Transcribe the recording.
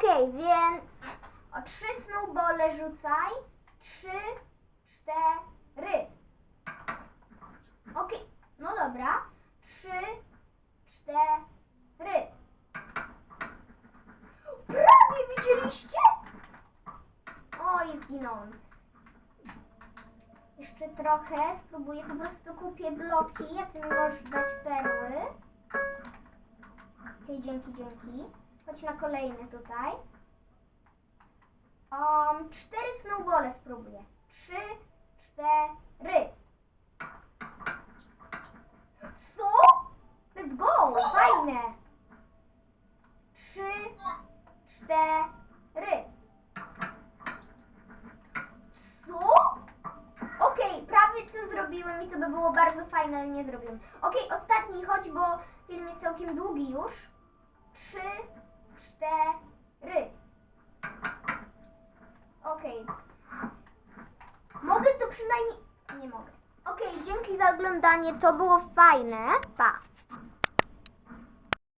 Okej, więc o trzy snowbole rzucaj. Trzy, cztery. Okej, no dobra. Trzy, cztery. Prawie widzieliście? Oj, zginąłem. Jeszcze trochę, spróbuję, po prostu kupię bloki, a ty mi możesz dać perły. Okej, dzięki, dzięki. Chodź na kolejny tutaj. Um, cztery snowbole spróbuję. Trzy, cztery. Co? Let's go! Fajne! Trzy, cztery. Co? Okej, prawie co zrobiłem i to by było bardzo fajne, ale nie zrobiłem. Okej, ostatni chodź, bo film jest całkiem długi już. Trzy, cztery. Okej. Mogę to przynajmniej... Nie mogę. Okej, dzięki za oglądanie, to było fajne. Pa.